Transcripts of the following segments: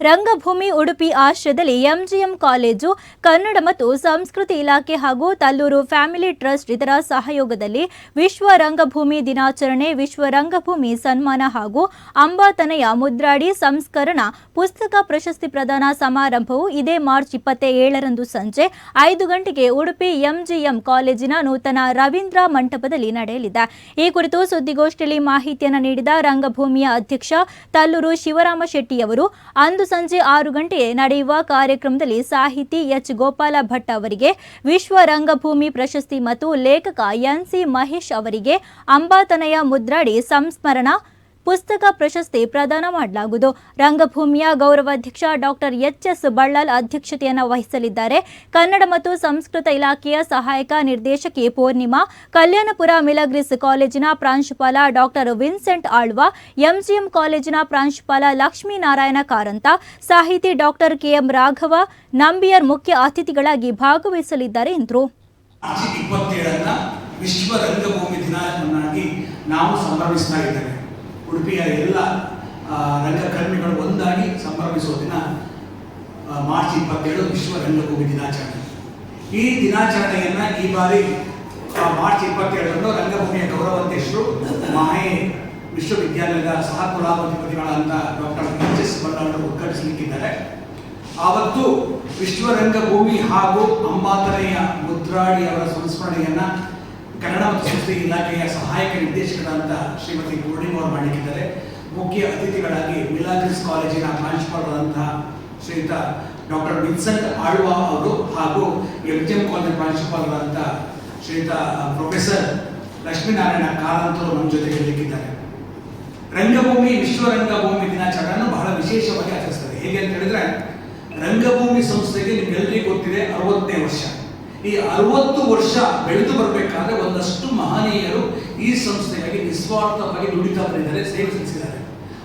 ರಂಗಭೂಮಿ ಉಡುಪಿ ಆಶ್ರಯದಲ್ಲಿ MGM college, Kannada ಮತ್ತು ಸಂಸ್ಕೃತಿ ಇಲಾಖೆ ಹಾಗೂ ತಲ್ಲೂರು ಫ್ಯಾಮಿಲಿ ಟ್ರಸ್ಟ್ ಇದರ ಸಹಯೋಗದಲ್ಲಿ ವಿಶ್ವ ರಂಗಭೂಮಿ ದಿನಾಚರಣೆ, ವಿಶ್ವ ರಂಗಭೂಮಿ ಸನ್ಮಾನ ಹಾಗೂ ಅಂಬಾತನಯ ಮುದ್ರಾಡಿ ಸಂಸ್ಕರಣ ಪುಸ್ತಕ ಪ್ರಶಸ್ತಿ ಪ್ರದಾನ ಸಮಾರಂಭವು ಇದೇ ಮಾರ್ಚ್ ಇಪ್ಪತ್ತ ಏಳರಂದು ಸಂಜೆ ಐದು ಗಂಟೆಗೆ ಉಡುಪಿ ಎಂಜಿಎಂ ಕಾಲೇಜಿನ ನೂತನ ರವೀಂದ್ರ ಮಂಟಪದಲ್ಲಿ ನಡೆಯಲಿದೆ. ಈ ಕುರಿತು ಸುದ್ದಿಗೋಷ್ಠಿಯಲ್ಲಿ ಮಾಹಿತಿಯನ್ನು ನೀಡಿದ ರಂಗಭೂಮಿಯ ಅಧ್ಯಕ್ಷ ತಲ್ಲೂರು ಶಿವರಾಮ ಶೆಟ್ಟಿಯವರು, ಅಂದು ಸಂಜೆ ಆರು ಗಂಟೆಗೆ ನಡೆಯುವ ಕಾರ್ಯಕ್ರಮದಲ್ಲಿ ಸಾಹಿತಿ ಎಚ್ ಗೋಪಾಲ ಭಟ್ ಅವರಿಗೆ, ವಿಶ್ವ ರಂಗಭೂಮಿ ಪ್ರಶಸ್ತಿ ಮತ್ತು ಲೇಖಕ ಎನ್ ಸಿ ಮಹೇಶ್ ಅವರಿಗೆ ಅಂಬಾತನಯ ಮುದ್ರಾಡಿ ಸಂಸ್ಮರಣ ಪುಸ್ತಕ ಪ್ರಶಸ್ತಿ ಪ್ರದಾನ ಮಾಡಲಾಗುವುದು. ರಂಗಭೂಮಿಯ ಗೌರವಾಧ್ಯಕ್ಷ ಡಾಕ್ಟರ್ ಎಚ್ ಎಸ್ ಬಳ್ಳಾಲ್ ಅಧ್ಯಕ್ಷತೆಯನ್ನು ವಹಿಸಲಿದ್ದಾರೆ. ಕನ್ನಡ ಮತ್ತು ಸಂಸ್ಕೃತ ಇಲಾಖೆಯ ಸಹಾಯಕ ನಿರ್ದೇಶಕಿ ಪೂರ್ಣಿಮಾ, ಕಲ್ಯಾಣಪುರ ಮಿಲಗ್ರಿಸ್ ಕಾಲೇಜಿನ ಪ್ರಾಂಶುಪಾಲ ಡಾಕ್ಟರ್ ವಿನ್ಸೆಂಟ್ ಆಳ್ವ, ಎಂಜಿಎಂ ಕಾಲೇಜಿನ ಪ್ರಾಂಶುಪಾಲ ಲಕ್ಷ್ಮೀನಾರಾಯಣ ಕಾರಂತ, ಸಾಹಿತಿ ಡಾಕ್ಟರ್ ಕೆಎಂ ರಾಘವ, ನಂಬಿಯರ್ ಮುಖ್ಯ ಅತಿಥಿಗಳಾಗಿ ಭಾಗವಹಿಸಲಿದ್ದಾರೆ ಎಂದರು. ವಿಶ್ವ ರಂಗಭೂಮಿ ದಿನಾಚರಣೆಯಾಗಿ ನಾವು ಸಂಭ್ರಮಿಸ್ತಾ ಇದ್ದೇವೆ. ಉಡುಪಿಯ ಎಲ್ಲ ರಂಗಕರ್ಮಿಗಳು ಒಂದಾಗಿ ಸಂಭ್ರಮಿಸುವ ದಿನ ಮಾರ್ಚ್ ಇಪ್ಪತ್ತೇಳು ವಿಶ್ವ ರಂಗಭೂಮಿ ದಿನಾಚರಣೆ. ಈ ದಿನಾಚರಣೆಯನ್ನು ಈ ಬಾರಿ ಮಾರ್ಚ್ ಇಪ್ಪತ್ತೇಳರಂದು ರಂಗಭೂಮಿಯ ಗೌರವಾಧ್ಯಕ್ಷರು ಮಾಹೆ ವಿಶ್ವವಿದ್ಯಾಲಯದ ಸಹ ಕುಲಾಧಿಪತಿಗಳಾದಂಥ ಡಾಕ್ಟರ್ ಎಚ್ ಎಸ್ ಬಳ್ಳಾಳರು ಉದ್ಘಾಟಿಸಲಿಕ್ಕಿದ್ದಾರೆ. ಆವತ್ತು ವಿಶ್ವರಂಗಭೂಮಿ ಹಾಗೂ ಅಂಬಾತನೆಯ ಮುದ್ರಾಡಿ ಅವರ ಸಂಸ್ಮರಣೆಯನ್ನ ಕನ್ನಡ ಮತ್ತು ಸಂಸ್ಕೃತಿ ಇಲಾಖೆಯ ಸಹಾಯಕ ನಿರ್ದೇಶಕರಾದಂಥ ಶ್ರೀಮತಿ ಪೂರ್ಣಿಮಾ ಅವರು ಮಾಡಲಿಕ್ಕಿದ್ದಾರೆ ಮುಖ್ಯ ಅತಿಥಿಗಳಾಗಿ ಮಿಲಾಗ್ರಿಸ್ ಕಾಲೇಜಿನ ಪ್ರಾಂಶುಪಾಲರಾದಂತಹ ಶ್ರೀಯುತ ಡಾಕ್ಟರ್ ವಿನ್ಸೆಂಟ್ ಆಳ್ವಾ ಅವರು ಹಾಗೂ ಎಂ ಜಿ ಎಂ ಕಾಲೇಜ್ ಪ್ರಾಂಶುಪಾಲರಾದಂಥ ಶ್ರೀಯುತ ಪ್ರೊಫೆಸರ್ ಲಕ್ಷ್ಮೀನಾರಾಯಣ ಕಾರಂತರು ನಮ್ಮ ಜೊತೆ ಇರಲಿಕ್ಕಿದ್ದಾರೆ. ರಂಗಭೂಮಿ ವಿಶ್ವ ರಂಗಭೂಮಿ ದಿನಾಚರಣೆಯನ್ನು ಬಹಳ ವಿಶೇಷವಾಗಿ ಆಚರಿಸ್ತದೆ ಹೇಗೆ ಅಂತ ಹೇಳಿದ್ರೆ, ರಂಗಭೂಮಿ ಸಂಸ್ಥೆಗೆ ನಿಮ್ಗೆಲ್ಲರಿಗೂ ಗೊತ್ತಿದೆ ಅರವತ್ತನೇ ವರ್ಷ. ಈ ಅರವತ್ತು ವರ್ಷ ಬೆಳೆದು ಬರಬೇಕಾದ್ರೆ ಒಂದಷ್ಟು ಮಹನೀಯರು ಈ ಸಂಸ್ಥೆಗಾಗಿ ನಿಸ್ವಾರ್ಥವಾಗಿ ದುಡಿತಾ ಬಂದಿದ್ದಾರೆ ಸೇವೆ ಸಲ್ಲಿಸಿದ್ದಾರೆ.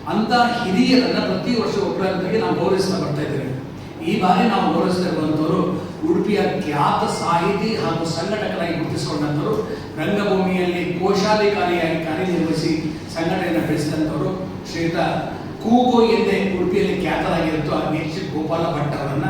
ಅಂತ ಹಿರಿಯರನ್ನ ಪ್ರತಿ ವರ್ಷ ಒಬ್ಬರಂತಾಗಿ ನಾವು ಗೌರವಿಸ್ತಾ ಬರ್ತಾ ಇದ್ದೇವೆ. ಈ ಬಾರಿ ನಾವು ಗೌರವಿಸ್ತಾ ಇರುವಂತವರು ಉಡುಪಿಯ ಖ್ಯಾತ ಸಾಹಿತಿ ಹಾಗೂ ಸಂಘಟಕರಾಗಿ ಗುರುತಿಸಿಕೊಂಡಂಥವರು, ರಂಗಭೂಮಿಯಲ್ಲಿ ಕೋಶಾಧಿಕಾರಿಯಾಗಿ ಕಾರ್ಯನಿರ್ವಹಿಸಿ ಸಂಘಟನೆಯನ್ನು ಬೆಳೆಸಿದಂಥವರು, ಶ್ರೀಯುತ ಕೂಗೋ ಎಂದೇ ಉಡುಪಿಯಲ್ಲಿ ಖ್ಯಾತರಾಗಿರುತ್ತೋ ಎಚ್. ಗೋಪಾಲ ಭಟ್ ಅವರನ್ನ